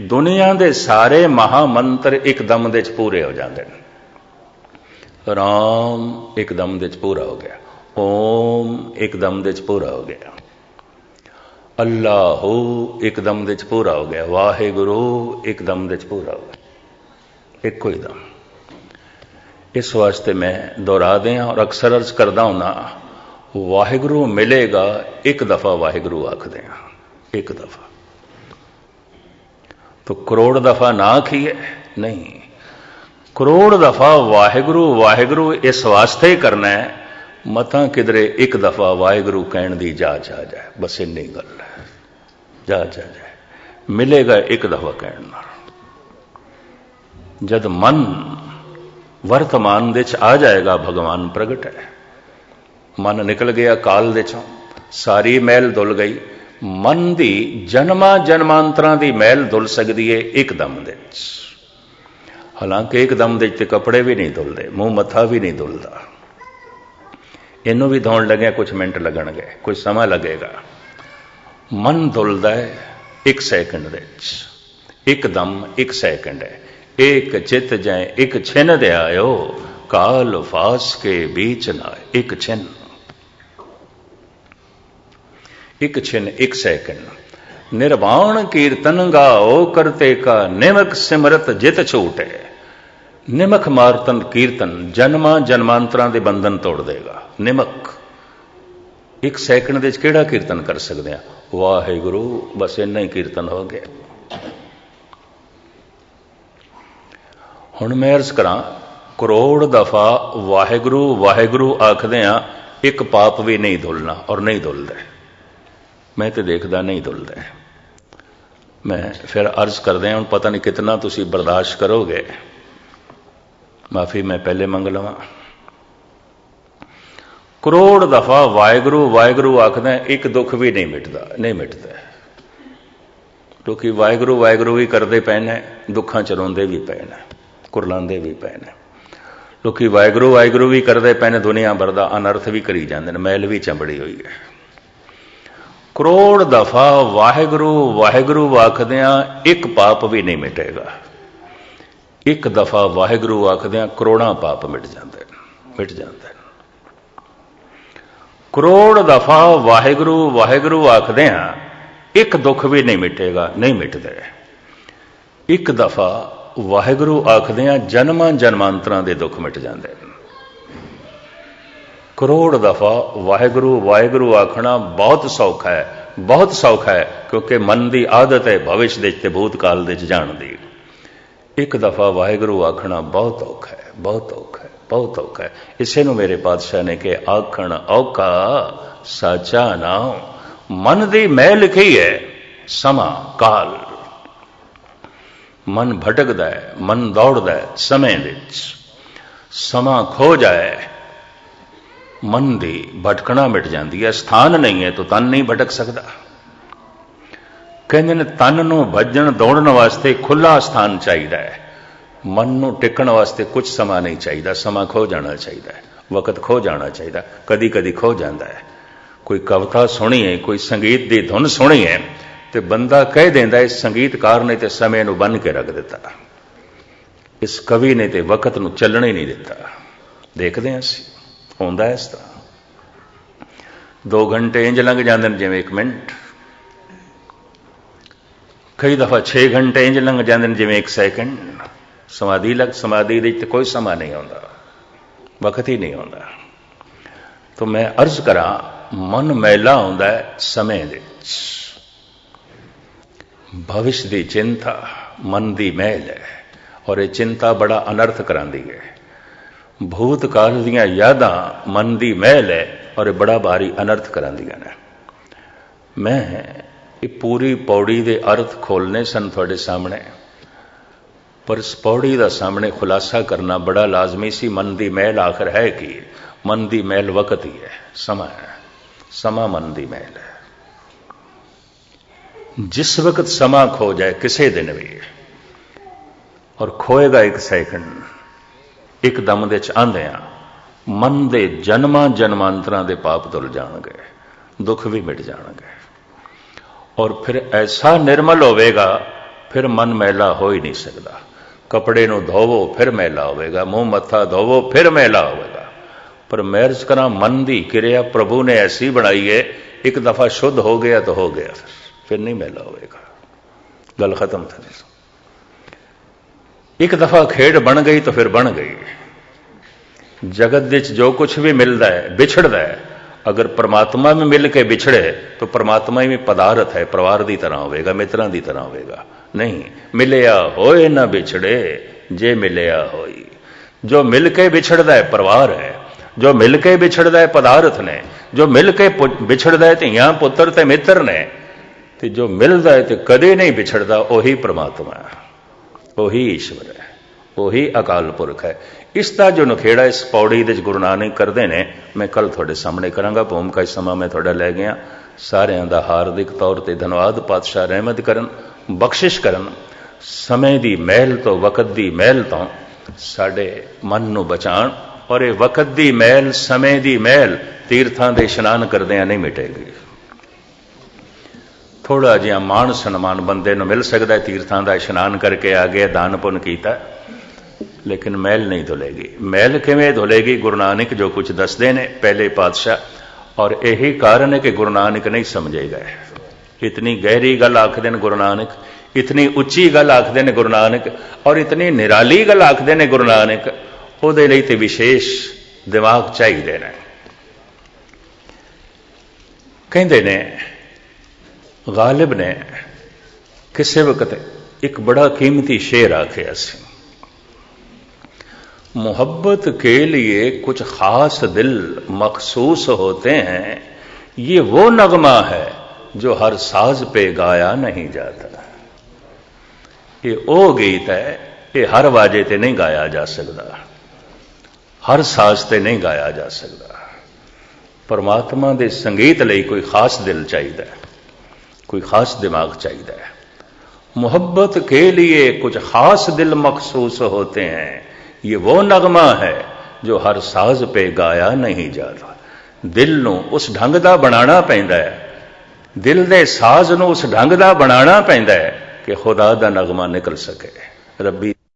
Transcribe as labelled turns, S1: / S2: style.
S1: ਦੁਨੀਆ ਦੇ ਸਾਰੇ ਮਹਾ ਮੰਤਰ ਇੱਕਦਮ ਦੇ ਚ ਪੂਰੇ ਹੋ ਜਾਂਦੇ ਨੇ। ਰਾਮ ਇੱਕਦਮ ਦੇ ਚ ਪੂਰਾ ਹੋ ਗਿਆ। ਓਮ ਇੱਕਦਮ ਦੇ ਚ ਪੂਰਾ ਹੋ ਗਿਆ। ਅੱਲਾਹੂ ਇੱਕਦਮ ਦੇ ਚ ਪੂਰਾ ਹੋ ਗਿਆ। ਵਾਹਿਗੁਰੂ ਇੱਕਦਮ ਦੇ ਚ ਪੂਰਾ ਹੋ ਗਿਆ। ਇੱਕੋ ਹੀ ਦਮ। ਇਸ ਵਾਸਤੇ ਮੈਂ ਦੁਹਰਾ ਦਿਆਂ ਔਰ ਅਕਸਰ ਅਰਜ਼ ਕਰਦਾ ਹੁਣਾ ਵਾਹਿਗੁਰੂ ਮਿਲੇਗਾ, ਇੱਕ ਦਫਾ ਵਾਹਿਗੁਰੂ ਆਖਦੇ ਆ ਇੱਕ ਦਫਾ। तो करोड़ दफा ना आखिए नहीं करोड़ दफा वाहिगुरु वाहिगुरु इस वास्ते ही करना है मता किधरे एक दफा वाहिगुरु कहण दी जाच आ जाए बस इन्नी गल है जाच आ जाए मिलेगा एक दफा कहण जद मन वर्तमान दे आ जाएगा भगवान प्रगट है मन निकल गया काल दे चों सारी मैल धुल गई ਮਨ ਦੀ ਜਨਮਾਂ ਜਨਮਾਂਤਰਾਂ ਦੀ ਮਹਿਲ ਧੁੱਲ ਸਕਦੀ ਏ ਇੱਕਦਮ ਦੇ ਵਿੱਚ। ਹਾਲਾਂਕਿ ਇੱਕਦਮ ਦੇ ਵਿੱਚ ਕੱਪੜੇ ਵੀ ਨਹੀਂ ਧੁੱਲਦੇ, ਮੂੰਹ ਮੱਥਾ ਵੀ ਨਹੀਂ ਧੁੱਲਦਾ। ਇਹਨੂੰ ਵੀ ਧੋਣ ਲੱਗਿਆ, ਕੁਝ ਮਿੰਟ ਲੱਗਣਗੇ, ਕੁਝ ਸਮਾਂ ਲੱਗੇਗਾ। ਮਨ ਧੁੱਲਦਾ ਹੈ ਇੱਕ ਸੈਕਿੰਡ ਦੇ ਵਿੱਚ। ਇੱਕਦਮ ਇੱਕ ਸੈਕਿੰਡ ਹੈ ਇੱਕ ਚਿੱਤ ਜਾਏ ਇੱਕ ਛਿਨ ਦੇ ਆਇਓ, ਕਾਲ ਫਾਸ ਕੇ बीच ਨਾ, ਇੱਕ ਛਿਨ। ਇੱਕ ਛਿਨ ਇੱਕ ਸੈਕਿੰਡ ਨਿਰਵਾਣ ਕੀਰਤਨ ਗਾਓ, ਕਰਤੇ ਕਾ ਨਿਮਕ ਸਿਮਰਤ ਜਿਤ ਛੂਟੇ ਨਿਮਕ ਮਾਰਤਨ ਕੀਰਤਨ ਜਨਮਾਂ ਜਨਮਾਂਤਰਾਂ ਦੇ ਬੰਧਨ ਤੋੜ ਦੇਗਾ। ਨਿਮਕ। ਇੱਕ ਸੈਕਿੰਡ ਦੇ ਵਿੱਚ ਕਿਹੜਾ ਕੀਰਤਨ ਕਰ ਸਕਦੇ ਆ ਵਾਹਿਗੁਰੂ, ਬਸ ਇੰਨਾ ਹੀ ਕੀਰਤਨ ਹੋ ਗਿਆ। ਹੁਣ ਮੈਂ ਅਰਜ਼ ਕਰਾਂ, ਕਰੋੜ ਦਫਾ ਵਾਹਿਗੁਰੂ ਵਾਹਿਗੁਰੂ ਆਖਦੇ ਆ ਇੱਕ ਪਾਪ ਵੀ ਨਹੀਂ ਧੁਲਣਾ ਔਰ ਨਹੀਂ ਧੁਲਦਾ। ਮੈਂ ਤੇ ਦੇਖਦਾ ਨਹੀਂ ਧੁਲਦਾ ਮੈਂ ਫਿਰ ਅਰਜ਼ ਕਰਦੇ ਹਾਂ, ਹੁਣ ਪਤਾ ਨਹੀਂ ਕਿਤਨਾ ਤੁਸੀਂ ਬਰਦਾਸ਼ਤ ਕਰੋਗੇ। ਮਾਫੀ ਮੈਂ ਪਹਿਲੇ ਮੰਗ ਲਵਾਂ। ਕਰੋੜ ਦਫਾ ਵਾਹਿਗੁਰੂ ਵਾਹਿਗੁਰੂ ਆਖਦਾ, ਇੱਕ ਦੁੱਖ ਵੀ ਨਹੀਂ ਮਿਟਦਾ ਨਹੀਂ ਮਿਟਦਾ। ਕਿਉਂਕਿ ਵਾਹਿਗੁਰੂ ਵਾਹਿਗੁਰੂ ਵੀ ਕਰਦੇ ਪਏ ਨੇ ਦੁੱਖਾਂ ਚ ਰੋਂਦੇ ਵੀ ਪਏ ਨੇ ਕੁਰਲਾਉਂਦੇ ਵੀ ਪਏ ਨੇ ਲੋਕੀ ਵਾਹਿਗੁਰੂ ਵਾਹਿਗੁਰੂ ਵੀ ਕਰਦੇ ਪਏ ਨੇ ਦੁਨੀਆ ਭਰ ਦਾ ਅਨਰਥ ਵੀ ਕਰੀ ਜਾਂਦੇ ਨੇ, ਮੈਲ ਵੀ ਚੰਬੜੀ ਹੋਈ ਹੈ। ਕਰੋੜ ਦਫਾ ਵਾਹਿਗੁਰੂ ਵਾਹਿਗੁਰੂ ਆਖਦਿਆਂ ਇੱਕ ਪਾਪ ਵੀ ਨਹੀਂ ਮਿਟੇਗਾ। ਇੱਕ ਦਫਾ ਵਾਹਿਗੁਰੂ ਆਖਦਿਆਂ ਕਰੋੜਾਂ ਪਾਪ ਮਿਟ ਜਾਂਦੇ ਨੇ, ਮਿਟ ਜਾਂਦੇ ਨੇ। ਕਰੋੜ ਦਫਾ ਵਾਹਿਗੁਰੂ ਵਾਹਿਗੁਰੂ ਆਖਦਿਆਂ ਇੱਕ ਦੁੱਖ ਵੀ ਨਹੀਂ ਮਿਟੇਗਾ, ਨਹੀਂ ਮਿਟਦੇ। ਇੱਕ ਦਫਾ ਵਾਹਿਗੁਰੂ ਆਖਦਿਆਂ ਜਨਮਾਂ ਜਨਮਾਂਤਰਾਂ ਦੇ ਦੁੱਖ ਮਿਟ ਜਾਂਦੇ ਨੇ। ਕਰੋੜ ਦਫਾ ਵਾਹਿਗੁਰੂ ਵਾਹਿਗੁਰੂ ਆਖਣਾ ਬਹੁਤ ਸੌਖਾ ਹੈ, ਬਹੁਤ ਸੌਖਾ ਹੈ, ਕਿਉਂਕਿ ਮਨ ਦੀ ਆਦਤ ਹੈ ਭਵਿਸ਼ ਦੇ ਤੇ ਭੂਤਕਾਲ ਦੇ ਚ ਜਾਣ ਦੀ। ਇੱਕ ਦਫਾ ਵਾਹਿਗੁਰੂ ਆਖਣਾ ਬਹੁਤ ਔਖਾ ਹੈ, ਬਹੁਤ ਔਖਾ ਹੈ, ਬਹੁਤ ਔਖਾ ਹੈ। ਇਸੇ ਨੂੰ ਮੇਰੇ ਪਾਤਸ਼ਾਹ ਨੇ ਕਿ ਆਖਣ ਔਖਾ ਸਾਚਾ ਨਾਮ ਮਨ ਦੀ ਮੈਂ ਲਿਖੀ ਹੈ, ਸਮਾਂ ਕਾਲ। ਮਨ ਭਟਕਦਾ ਹੈ, ਮਨ ਦੌੜਦਾ ਹੈ ਸਮੇਂ ਵਿੱਚ। ਸਮਾਂ ਖੋ ਜਾਏ ਮਨ ਦੀ ਭਟਕਣਾ ਮਿਟ ਜਾਂਦੀ ਹੈ, ਸਥਾਨ ਨਹੀਂ ਹੈ ਤਾਂ ਤਨ ਨਹੀਂ ਭਟਕ ਸਕਦਾ। ਕਹਿੰਦੇ ਨੇ, ਤਨ ਨੂੰ ਭੱਜਣ ਦੌੜਨ ਵਾਸਤੇ ਖੁੱਲਾ ਸਥਾਨ ਚਾਹੀਦਾ ਹੈ। ਮਨ ਨੂੰ ਟਿਕਣ ਵਾਸਤੇ ਕੁਝ ਸਮਾਂ ਨਹੀਂ ਚਾਹੀਦਾ, ਸਮਾਂ ਖੋ ਜਾਣਾ ਚਾਹੀਦਾ ਹੈ, ਵਕਤ ਖੋ ਜਾਣਾ ਚਾਹੀਦਾ ਕਦੀ ਕਦੀ ਖੋ ਜਾਂਦਾ ਹੈ। ਕੋਈ ਕਵਿਤਾ ਸੁਣੀ ਹੈ ਕੋਈ ਸੰਗੀਤ ਦੀ ਧੁਨ ਸੁਣੀ ਹੈ ਤੇ ਬੰਦਾ ਕਹਿ ਦਿੰਦਾ ਇਸ ਸੰਗੀਤਕਾਰ ਨੇ ਤੇ ਸਮੇਂ ਨੂੰ ਬੰਨ ਕੇ ਰੱਖ ਦਿੱਤਾ। ਇਸ ਕਵੀ ਨੇ ਤੇ ਵਕਤ ਨੂੰ ਚੱਲਣ ਹੀ ਨਹੀਂ ਦਿੱਤਾ। ਦੇਖਦੇ ਹਾਂ ਅਸੀਂ। ਹੁੰਦਾ ਇਸ ਤਰ੍ਹਾਂ। 2 ਘੰਟੇ ਇੰਜ ਲੰਘ ਜਾਂਦੇ ਨੇ, ਜਿਵੇਂ 1 ਮਿੰਟ। ਕਈ ਦਫਾ 6 ਘੰਟੇ ਇੰਜ ਲੰਘ ਜਾਂਦੇ ਨੇ, ਜਿਵੇਂ 1 ਸੈਕਿੰਡ। ਸਮਾਧੀ ਲਗ, ਸਮਾਧੀ ਦੇ ਵਿੱਚ ਕੋਈ ਸਮਾਂ ਨਹੀਂ ਆਉਂਦਾ। ਵਕਤ ਹੀ ਨਹੀਂ ਆਉਂਦਾ। ਤਾਂ ਮੈਂ ਅਰਜ਼ ਕਰਾਂ, ਮਨ ਮੈਲਾ ਆਉਂਦਾ ਹੈ ਸਮੇਂ ਦੇ ਵਿੱਚ। ਭਵਿਸ਼ ਦੀ ਚਿੰਤਾ, ਮਨ ਦੀ ਮੈਲ ਹੈ। ਔਰ ਇਹ ਚਿੰਤਾ ਬੜਾ ਅਨਰਥ ਕਰਾਂਦੀ ਹੈ। ਭੂਤ ਕਾਲ ਦੀਆਂ ਯਾਦਾਂ ਮਨ ਦੀ ਮਹਿਲ ਹੈ ਔਰ ਇਹ ਬੜਾ ਭਾਰੀ ਅਨਰਥ ਕਰਾਂਦੀਆਂ ਨੇ। ਮੈਂ ਇਹ ਪੂਰੀ ਪੌੜੀ ਦੇ ਅਰਥ ਖੋਲਨੇ ਸਨ ਤੁਹਾਡੇ ਸਾਹਮਣੇ। ਪਰ ਇਸ ਪੌੜੀ ਦਾ ਸਾਹਮਣੇ ਖੁਲਾਸਾ ਕਰਨਾ ਬੜਾ ਲਾਜ਼ਮੀ ਸੀ। ਮਨ ਦੀ ਮਹਿਲ ਆਖਰ ਹੈ ਕਿ? ਮਨ ਦੀ ਮਹਿਲ ਵਕਤ ਹੀ ਹੈ। ਸਮਾਂ ਹੈ। ਸਮਾਂ ਮਨ ਦੀ ਮਹਿਲ ਹੈ। ਜਿਸ ਵਕਤ ਸਮਾਂ ਖੋ ਜਾਏ, ਕਿਸੇ ਦਿਨ ਵੀ। ਔਰ ਖੋਏਗਾ ਇੱਕ ਸੈਕਿੰਡ। ਇੱਕ ਦਮ ਦੇ ਚ ਆਂਦੇ ਆ। ਮਨ ਦੇ ਜਨਮਾਂ ਜਨਮਾਂਤਰਾਂ ਦੇ ਪਾਪ ਧੁਲ ਜਾਣਗੇ, ਦੁੱਖ ਵੀ ਮਿਟ ਜਾਣਗੇ। ਔਰ ਫਿਰ ਐਸਾ ਨਿਰਮਲ ਹੋਵੇਗਾ, ਫਿਰ ਮਨ ਮੈਲਾ ਹੋ ਹੀ ਨਹੀਂ ਸਕਦਾ। ਕਪੜੇ ਨੂੰ ਧੋਵੋ, ਫਿਰ ਮੈਲਾ ਹੋਵੇਗਾ। ਮੂੰਹ ਮੱਥਾ ਧੋਵੋ, ਫਿਰ ਮੈਲਾ ਹੋਵੇਗਾ। ਪਰ ਮੈਰਜ ਕਰਾਂ, ਮਨ ਦੀ ਕਿਰਿਆ ਪ੍ਰਭੂ ਨੇ ਐਸੀ ਬਣਾਈ ਹੈ ਇੱਕ ਦਫਾ ਸ਼ੁੱਧ ਹੋ ਗਿਆ ਤਾਂ ਹੋ ਗਿਆ, ਫਿਰ ਫਿਰ ਨਹੀਂ ਮੈਲਾ ਹੋਵੇਗਾ। ਗੱਲ ਖਤਮ ਥੀ ਇੱਕ ਦਫਾ ਖੇਡ ਬਣ ਗਈ ਤਾਂ ਫਿਰ ਬਣ ਗਈ ਜਗਤ ਵਿੱਚ ਜੋ ਕੁਝ ਵੀ ਮਿਲਦਾ ਹੈ ਵਿਛੜਦਾ ਹੈ ਅਗਰ ਪਰਮਾਤਮਾ ਵਿੱਚ ਮਿਲ ਕੇ ਵਿਛੜੇ ਤਾਂ ਪਰਮਾਤਮਾ ਹੀ ਪਦਾਰਥ ਹੈ ਪਰਿਵਾਰ ਦੀ ਤਰ੍ਹਾਂ ਹੋਵੇਗਾ ਮਿੱਤਰਾਂ ਦੀ ਤਰ੍ਹਾਂ ਹੋਵੇਗਾ ਨਹੀਂ ਮਿਲਿਆ ਹੋਏ ਨਾ ਵਿਛੜੇ ਜੇ ਮਿਲਿਆ ਹੋਈ ਜੋ ਮਿਲ ਕੇ ਵਿਛੜਦਾ ਹੈ ਪਰਿਵਾਰ ਹੈ ਜੋ ਮਿਲ ਕੇ ਵਿਛੜਦਾ ਹੈ ਪਦਾਰਥ ਨੇ ਜੋ ਮਿਲ ਕੇ ਵਿਛੜਦਾ ਹੈ ਧੀਆਂ ਪੁੱਤਰ ਤੇ ਮਿੱਤਰ ਨੇ ਤੇ ਜੋ ਮਿਲਦਾ ਹੈ ਤੇ ਕਦੇ ਨਹੀਂ ਵਿਛੜਦਾ ਉਹੀ ਪ੍ਰਮਾਤਮਾ ਹੈ ਉਹੀ ਈਸ਼ਵਰ ਹੈ, ਉਹੀ ਅਕਾਲ ਪੁਰਖ ਹੈ। ਇਸ ਦਾ ਜੋ ਨਖੇੜਾ ਇਸ ਪੌੜੀ ਦੇ ਗੁਰੂ ਨਾਨਕ ਕਰਦੇ ਨੇ, ਮੈਂ ਕੱਲ ਤੁਹਾਡੇ ਸਾਹਮਣੇ ਕਰਾਂਗਾ ਭੂਮਿਕਾ ਇਸ ਸਮਾਂ ਮੈਂ ਤੁਹਾਡਾ ਲੈ ਗਿਆ। ਸਾਰਿਆਂ ਦਾ ਹਾਰਦਿਕ ਤੌਰ ਤੇ ਧੰਨਵਾਦ, ਪਾਤਸ਼ਾਹ ਰਹਿਮਤ ਕਰਨ, ਬਖਸ਼ਿਸ਼ ਕਰਨ। ਸਮੇਂ ਦੀ ਮਹਿਲ ਤੋਂ, ਵਕਤ ਦੀ ਮਹਿਲ ਤੋਂ ਸਾਡੇ ਮਨ ਨੂੰ ਬਚਾਣ ਔਰ ਇਹ ਵਕਤ ਦੀ ਮਹਿਲ, ਸਮੇਂ ਦੀ ਮਹਿਲ ਤੀਰਥਾਂ ਦੇ ਇਸ਼ਨਾਨ ਕਰਦਿਆਂ ਨਹੀਂ ਮਿਟੇਗੀ। ਥੋੜਾ ਜਿਹਾ ਮਾਣ ਸਨਮਾਨ ਬੰਦੇ ਨੂੰ ਮਿਲ ਸਕਦਾ ਹੈ, ਤੀਰਥਾਂ ਦਾ ਇਸ਼ਨਾਨ ਕਰਕੇ ਆ ਗਿਆ ਦਾਨ ਪੁੰਨ ਕੀਤਾ। ਲੇਕਿਨ ਮਹਿਲ ਨਹੀਂ ਧੁਲੇਗੀ। ਮਹਿਲ ਕਿਵੇਂ ਧੁਲੇਗੀ? ਗੁਰੂ ਨਾਨਕ ਜੋ ਕੁਝ ਦੱਸਦੇ ਨੇ, ਪਹਿਲੇ ਪਾਤਸ਼ਾਹ। ਔਰ ਇਹੀ ਕਾਰਨ ਹੈ ਕਿ ਗੁਰੂ ਨਾਨਕ ਨਹੀਂ ਸਮਝੇ ਗਏ। ਇਤਨੀ ਗਹਿਰੀ ਗੱਲ ਆਖਦੇ ਨੇ ਗੁਰੂ ਨਾਨਕ, ਇਤਨੀ ਉੱਚੀ ਗੱਲ ਆਖਦੇ ਨੇ ਗੁਰੂ ਨਾਨਕ, ਔਰ ਇਤਨੀ ਨਿਰਾਲੀ ਗੱਲ ਆਖਦੇ ਨੇ ਗੁਰੂ ਨਾਨਕ, ਉਹਦੇ ਲਈ ਤੇ ਵਿਸ਼ੇਸ਼ ਦਿਮਾਗ ਚਾਹੀਦੇ ਨੇ। ਕਹਿੰਦੇ ਨੇ ਗਾਲਿਬ ਨੇ ਕਿਸੇ ਵਕਤ ਇੱਕ ਬੜਾ ਕੀਮਤੀ ਸ਼ੇਰ ਆਖਿਆ ਸੀ मोहब्बत के लिए कुछ खास दिल मखसूस होते हैं ये वो नगमा है जो हर साज पे गाया नहीं जाता ये ਉਹ ਗੀਤ ਹੈ ਇਹ ਹਰ ਵਾਜੇ ਤੇ ਨਹੀਂ ਗਾਇਆ ਜਾ ਸਕਦਾ ਹਰ ਸਾਜ਼ ਤੇ ਨਹੀਂ ਗਾਇਆ ਜਾ ਸਕਦਾ ਪਰਮਾਤਮਾ ਦੇ ਸੰਗੀਤ ਲਈ ਕੋਈ ਖਾਸ ਦਿਲ ਚਾਹੀਦਾ ਹੈ ਕੋਈ ਖਾਸ ਦਿਮਾਗ ਚਾਹੀਦਾ ਹੈ मोहब्बत के लिए कुछ खास दिल मखसूस होते हैं ये वो नगमा है ਜੋ ਹਰ ਸਾਜ਼ ਪੇ ਗਾਇਆ ਨਹੀਂ ਜਾਂਦਾ ਦਿਲ ਨੂੰ ਉਸ ਢੰਗ ਦਾ ਬਣਾਉਣਾ ਪੈਂਦਾ ਹੈ ਦਿਲ ਦੇ ਸਾਜ਼ ਨੂੰ ਉਸ ਢੰਗ ਦਾ ਬਣਾਉਣਾ ਪੈਂਦਾ ਹੈ ਕਿ ਖੁਦਾ ਦਾ ਨਗਮਾ ਨਿਕਲ ਸਕੇ ਰੱਬੀ